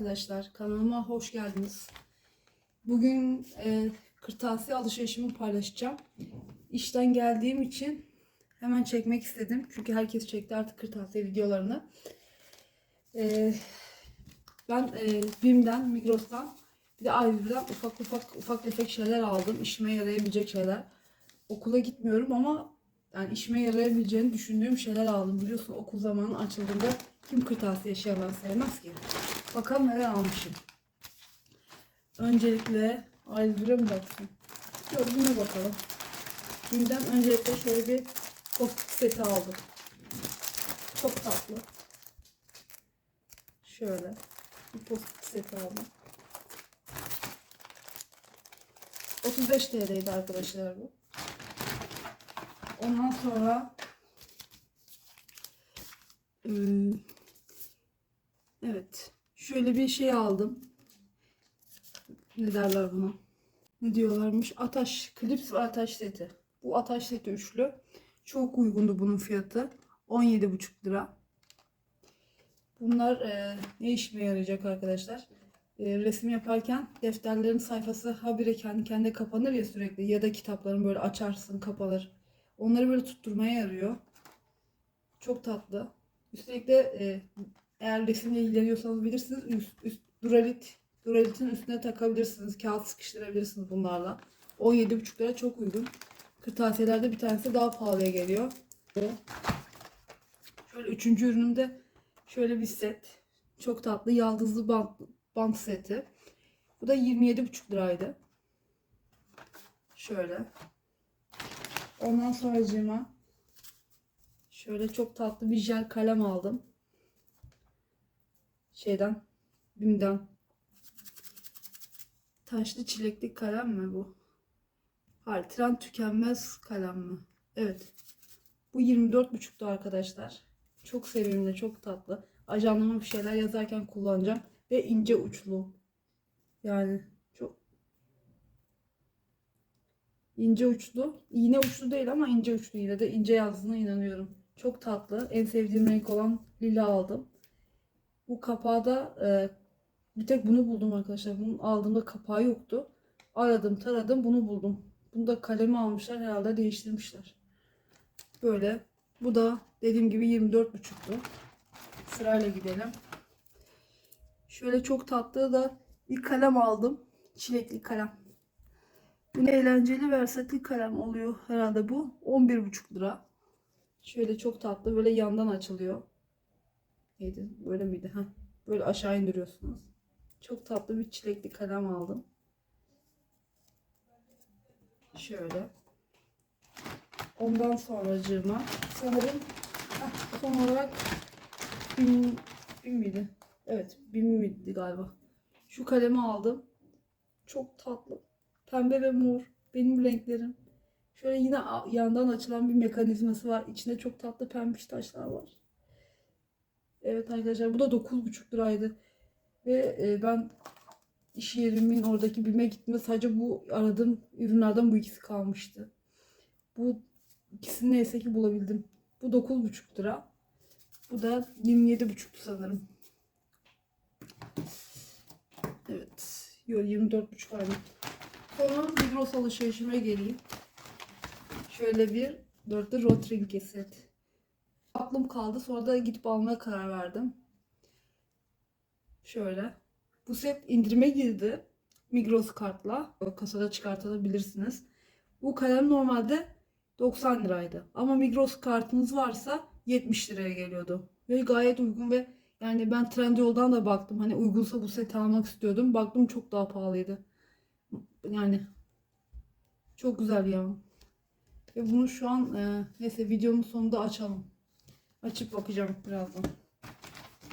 arkadaşlar, kanalıma hoş geldiniz. Bugün e, kırtasiye alışverişimi paylaşacağım. İşten geldiğim için hemen çekmek istedim. Çünkü herkes çekti artık kırtasiye videolarını. E, ben e, BİM'den, Migros'tan bir de Ayrı'dan ufak ufak ufak tefek şeyler aldım. İşime yarayabilecek şeyler. Okula gitmiyorum ama yani işime yarayabileceğini düşündüğüm şeyler aldım. Biliyorsun okul zamanı açıldığında kim kırtasiye eşyalar sevmez ki. Bakalım neler almışım. Öncelikle Ayrı'ya mı baksın? Yok buna bakalım. Günden öncelikle şöyle bir post seti aldım. Çok tatlı. Şöyle bir post seti aldım. 35 TL'ydi arkadaşlar bu. Ondan sonra ım, evet şöyle bir şey aldım. Ne derler buna? Ne diyorlarmış? Ataş, klips ve ataş seti. Bu ataş seti üçlü. Çok uygundu bunun fiyatı. 17,5 lira. Bunlar e, ne işime yarayacak arkadaşlar? E, resim yaparken defterlerin sayfası habire kendi kendine kapanır ya sürekli ya da kitapların böyle açarsın kapalır. Onları böyle tutturmaya yarıyor. Çok tatlı. Üstelik de e, eğer resimle ilgileniyorsanız bilirsiniz üst, üst duralit duralitin üstüne takabilirsiniz. Kağıt sıkıştırabilirsiniz bunlarla. 17,5 lira çok uygun. Kırtasiyelerde bir tanesi daha pahalıya geliyor. Şöyle üçüncü ürünümde şöyle bir set. Çok tatlı yaldızlı bant, bant seti. Bu da 27,5 liraydı. Şöyle. Ondan sonracığıma şöyle çok tatlı bir jel kalem aldım. Şeyden, Bim'den. Taşlı çilekli kalem mi bu? Hayır, tren tükenmez kalem mi? Evet. Bu 24,5'tu arkadaşlar. Çok sevimli, çok tatlı. Ajanlama bir şeyler yazarken kullanacağım. Ve ince uçlu. Yani çok ince uçlu. İğne uçlu değil ama ince uçlu yine de ince yazdığına inanıyorum. Çok tatlı. En sevdiğim renk olan lila aldım. Bu kapağı da e, bir tek bunu buldum arkadaşlar. Bunun aldığımda kapağı yoktu. Aradım taradım bunu buldum. Bunu da kalemi almışlar herhalde değiştirmişler. Böyle. Bu da dediğim gibi 24,5'tu. Sırayla gidelim. Şöyle çok tatlı da bir kalem aldım. Çilekli kalem. Yine eğlenceli versatil kalem oluyor herhalde bu. 11,5 lira. Şöyle çok tatlı böyle yandan açılıyor. Neydi? Böyle miydi? Heh. Böyle aşağı indiriyorsunuz. Çok tatlı bir çilekli kalem aldım. Şöyle. Ondan sonracığıma sanırım son olarak bin, bin miydi? Evet bin miydi galiba. Şu kalemi aldım. Çok tatlı. Pembe ve mor. Benim renklerim. Şöyle yine yandan açılan bir mekanizması var. İçinde çok tatlı pembiş taşlar var. Evet arkadaşlar bu da 9,5 liraydı. Ve e, ben iş yerimin oradaki BİM'e gitme sadece bu aradığım ürünlerden bu ikisi kalmıştı. Bu ikisini neyse ki bulabildim. Bu 9,5 lira. Bu da 27,5 sanırım. Evet. Yok 24,5 aynı. Sonra Migros alışverişime geleyim. Şöyle bir dörtlü Rotring set. Aklım kaldı. Sonra da gidip almaya karar verdim. Şöyle. Bu set indirime girdi. Migros kartla. Kasada çıkartabilirsiniz. Bu kalem normalde 90 liraydı. Ama Migros kartınız varsa 70 liraya geliyordu. Ve gayet uygun ve yani ben Trendyol'dan da baktım. Hani uygunsa bu seti almak istiyordum. Baktım çok daha pahalıydı. Yani çok güzel ya. Ve bunu şu an e, neyse videonun sonunda açalım. Açıp bakacağım birazdan.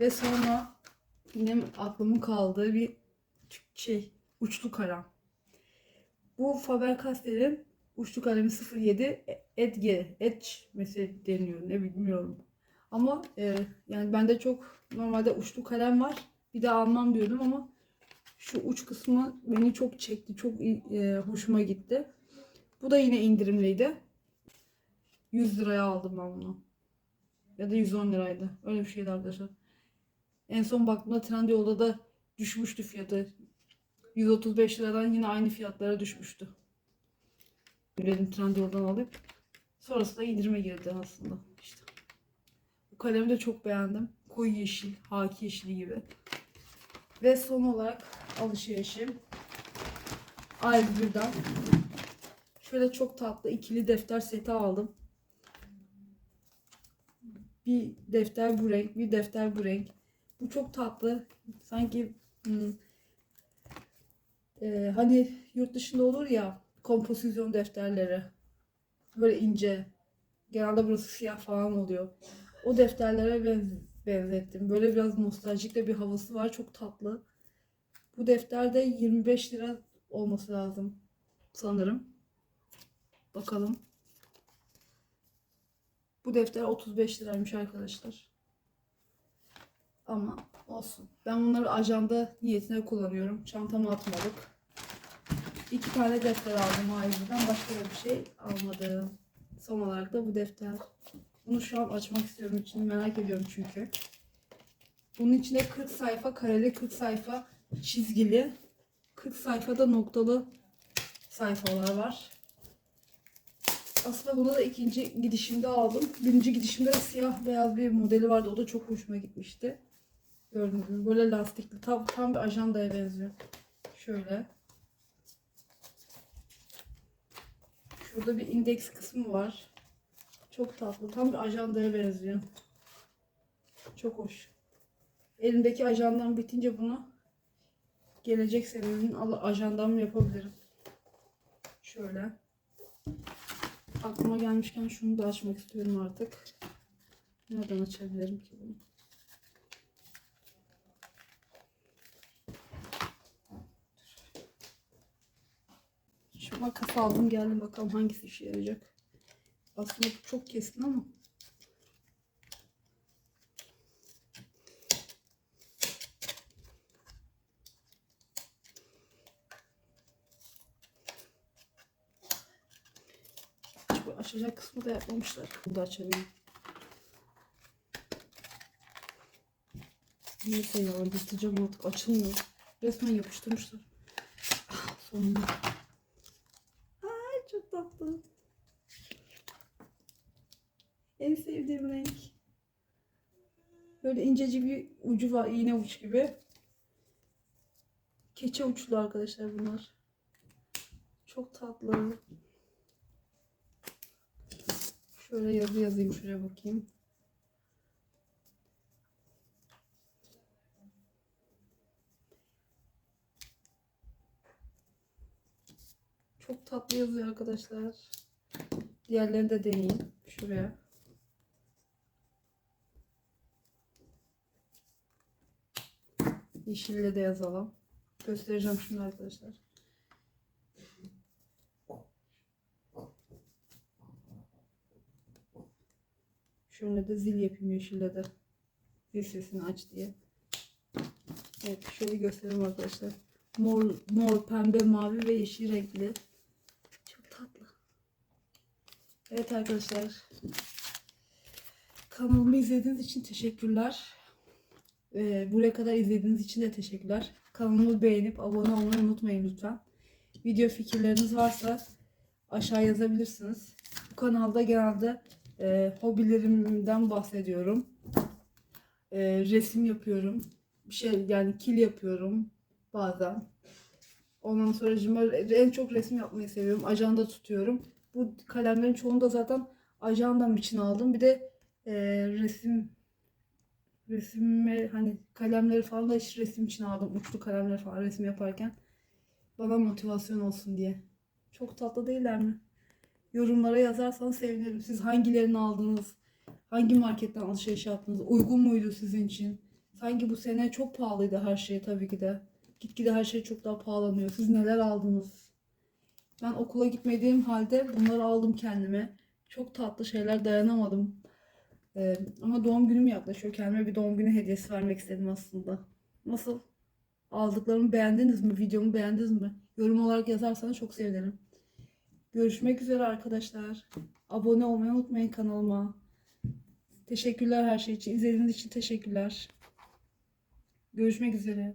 Ve sonra yine aklımın kaldığı bir şey uçlu kalem. Bu Faber-Castell'in uçlu kalemi 07 Edge, Edge mesela deniyor ne bilmiyorum. Ama e, yani bende çok normalde uçlu kalem var. Bir daha almam diyordum ama şu uç kısmı beni çok çekti. Çok e, hoşuma gitti. Bu da yine indirimliydi. 100 liraya aldım ben bunu. Ya da 110 liraydı. Öyle bir şeydi arkadaşlar. En son baktığımda Trendyol'da da düşmüştü fiyatı. 135 liradan yine aynı fiyatlara düşmüştü. Görelim Trendyol'dan alıp sonrasında indirime girdi aslında. İşte. Bu kalemi de çok beğendim. Koyu yeşil, haki yeşili gibi. Ve son olarak alışverişim. A101'den. Şöyle çok tatlı ikili defter seti aldım. Bir defter bu renk, bir defter bu renk. Bu çok tatlı. Sanki hmm, e, hani yurt dışında olur ya kompozisyon defterleri. Böyle ince. Genelde burası siyah falan oluyor. O defterlere benz- benzettim. Böyle biraz nostaljik de bir havası var. Çok tatlı. Bu defter de 25 lira olması lazım. Sanırım. Bakalım. Bu defter 35 liraymış arkadaşlar. Ama olsun. Ben bunları ajanda niyetine kullanıyorum. Çantama atmalık. İki tane defter aldım ayrıca. Başka da bir şey almadım. Son olarak da bu defter. Bunu şu an açmak istiyorum. için merak ediyorum çünkü. Bunun içinde 40 sayfa kareli, 40 sayfa çizgili, 40 sayfada noktalı sayfalar var. Aslında bunu da ikinci gidişimde aldım. Birinci gidişimde de siyah beyaz bir modeli vardı. O da çok hoşuma gitmişti. Gördüğünüz gibi böyle lastikli. Tam, tam bir ajandaya benziyor. Şöyle. Şurada bir indeks kısmı var. Çok tatlı. Tam bir ajandaya benziyor. Çok hoş. Elimdeki ajandam bitince bunu gelecek senenin ajandamı yapabilirim. Şöyle. Aklıma gelmişken şunu da açmak istiyorum artık. Nereden açabilirim ki bunu? Şu makas aldım geldim bakalım hangisi işe yarayacak. Aslında çok keskin ama. Hiç bu açacak kısmı da yapmamışlar. Bunu da açabilirim. Neyse ya anlatacağım artık açılmıyor. Resmen yapıştırmışlar. Ah, Sonunda. Ay çok tatlı. En sevdiğim renk. Böyle incecik bir ucu var. iğne uç gibi. Keçe uçlu arkadaşlar bunlar. Çok tatlı. Şöyle yazı yazayım şuraya bakayım. Çok tatlı yazıyor arkadaşlar. Diğerlerini de deneyeyim. Şuraya. Yeşille de yazalım. Göstereceğim şimdi arkadaşlar. Şöyle de zil yapayım yeşille de. Zil sesini aç diye. Evet şöyle göstereyim arkadaşlar. Mor, mor, pembe, mavi ve yeşil renkli. Çok tatlı. Evet arkadaşlar. Kanalımı izlediğiniz için teşekkürler. Ee, buraya kadar izlediğiniz için de teşekkürler. Kanalımı beğenip abone olmayı unutmayın lütfen. Video fikirleriniz varsa aşağı yazabilirsiniz. Bu kanalda genelde e, hobilerimden bahsediyorum. E, resim yapıyorum. Bir şey yani kil yapıyorum bazen. Ondan sonra en çok resim yapmayı seviyorum. Ajanda tutuyorum. Bu kalemlerin çoğunu da zaten ajandam için aldım. Bir de e, resim resime hani kalemleri falan da hiç resim için aldım. Uçlu kalemleri falan resim yaparken. Bana motivasyon olsun diye. Çok tatlı değiller mi? Yorumlara yazarsanız sevinirim. Siz hangilerini aldınız? Hangi marketten alışveriş yaptınız? Uygun muydu sizin için? Sanki bu sene çok pahalıydı her şey tabii ki de. Gitgide her şey çok daha pahalanıyor. Siz neler aldınız? Ben okula gitmediğim halde bunları aldım kendime. Çok tatlı şeyler dayanamadım. Ee, ama doğum günüm yaklaşıyor. Kendime bir doğum günü hediyesi vermek istedim aslında. Nasıl? Aldıklarımı beğendiniz mi? Videomu beğendiniz mi? Yorum olarak yazarsanız çok sevinirim. Görüşmek üzere arkadaşlar. Abone olmayı unutmayın kanalıma. Teşekkürler her şey için. İzlediğiniz için teşekkürler. Görüşmek üzere.